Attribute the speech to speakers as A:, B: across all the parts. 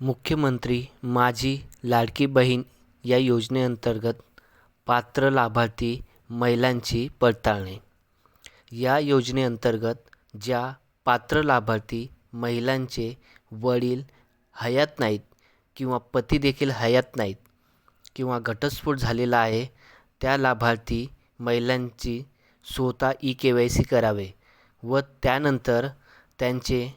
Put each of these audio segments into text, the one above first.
A: मुख्यमंत्री माझी लाडकी बहीण या योजनेअंतर्गत पात्र लाभार्थी महिलांची पडताळणी. या योजनेअंतर्गत ज्या पात्र लाभार्थी महिलांचे वडील हयात नाहीत किंवा पतीदेखील हयात नाहीत किंवा घटस्फोट झालेला आहे त्या लाभार्थी महिलांची स्वतः ई के वाय सी करावे व त्यानंतर त्यांचे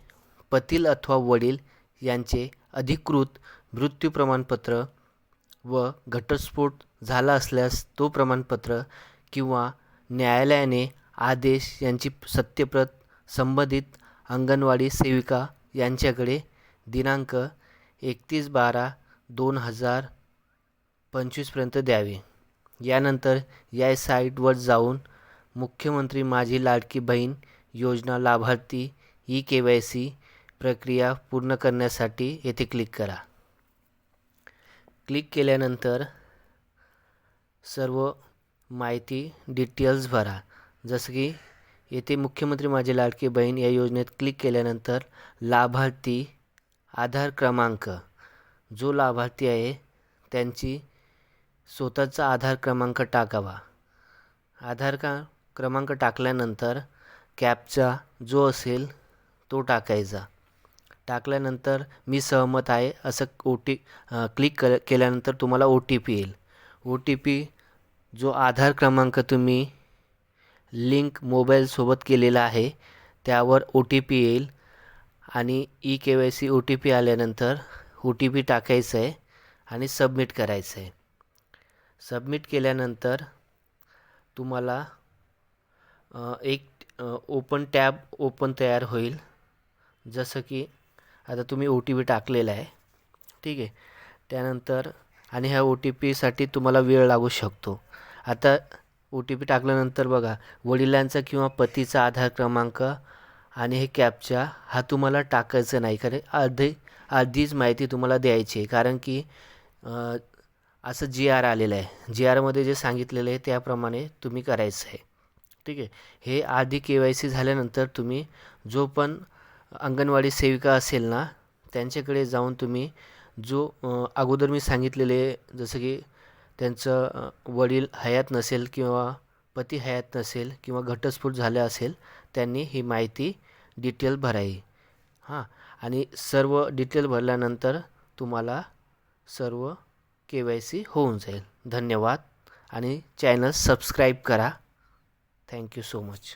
A: पती अथवा वडील यांचे अधिकृत मृत्यू प्रमाणपत्र व घटस्फोट झाला असल्यास तो प्रमाणपत्र किंवा न्यायालयाने आदेश यांची सत्यप्रत संबंधित अंगणवाडी सेविका यांच्याकडे दिनांक एकतीस बारा दोन हजार पंचवीसपर्यंत द्यावे. यानंतर या साईटवर जाऊन मुख्यमंत्री माझी लाडकी बहीण योजना लाभार्थी ई के वाय सी प्रक्रिया पूर्ण करण्यासाठी येथे क्लिक करा. क्लिक केल्यानंतर सर्व माहिती डिटेल्स भरा. जसं की येथे मुख्यमंत्री माझे लाडकी बहीण या योजनेत क्लिक केल्यानंतर लाभार्थी आधार क्रमांक. जो लाभार्थी आहे त्यांची स्वतःचा आधार क्रमांक टाकावा. आधार का क्रमांक टाकल्यानंतर कॅपचा जो असेल तो टाकायचा. टाकल्यानंतर मी सहमत आहे. असं ओ टी क्लिक कर केल्यानंतर तुम्हाला ओ टी पी येईल. ओ टी पी जो आधार क्रमांक तुम्ही लिंक मोबाईलसोबत केलेला आहे त्यावर ओ टी पी येईल. आणि E K Y C O T P आल्यानंतर ओ टी पी टाकायचं आहे आणि सबमिट करायचं आहे सबमिट केल्यानंतर तुम्हाला एक ओपन टॅब ओपन तयार होईल. जसं की आता तुम्ही ओ टी पी टाकलेला आहे. ठीक आहे. त्यानंतर आणि ह्या ओ टी पीसाठी तुम्हाला वेळ लागू शकतो. आता ओ टी पी टाकल्यानंतर बघा वडिलांचा किंवा पतीचा आधार क्रमांक आणि हे कॅपचा हा तुम्हाला टाकायचं नाही. कारण अर्धी आधीच माहिती तुम्हाला द्यायची आहे. कारण की असं जी आर आलेलं आहे. जी आरमध्ये जे सांगितलेलं आहे त्याप्रमाणे तुम्ही करायचं आहे. ठीक आहे. हे आधी के वाय सी झाल्यानंतर तुम्ही जो पण अंगणवाडी सेविका असेल ना त्यांच्याकडे जाऊन तुम्ही जो अगोदर मी सांगितलेले जसं की त्यांचं वडील हयात नसेल किंवा पती हयात नसेल किंवा घटस्फोट झाला असेल त्यांनी ही माहिती डिटेल भरावी. हां आणि सर्व डिटेल भरल्यानंतर तुम्हाला सर्व के वाय सी होऊन जाईल. धन्यवाद आणि चॅनल सबस्क्राईब करा. Thank you so much.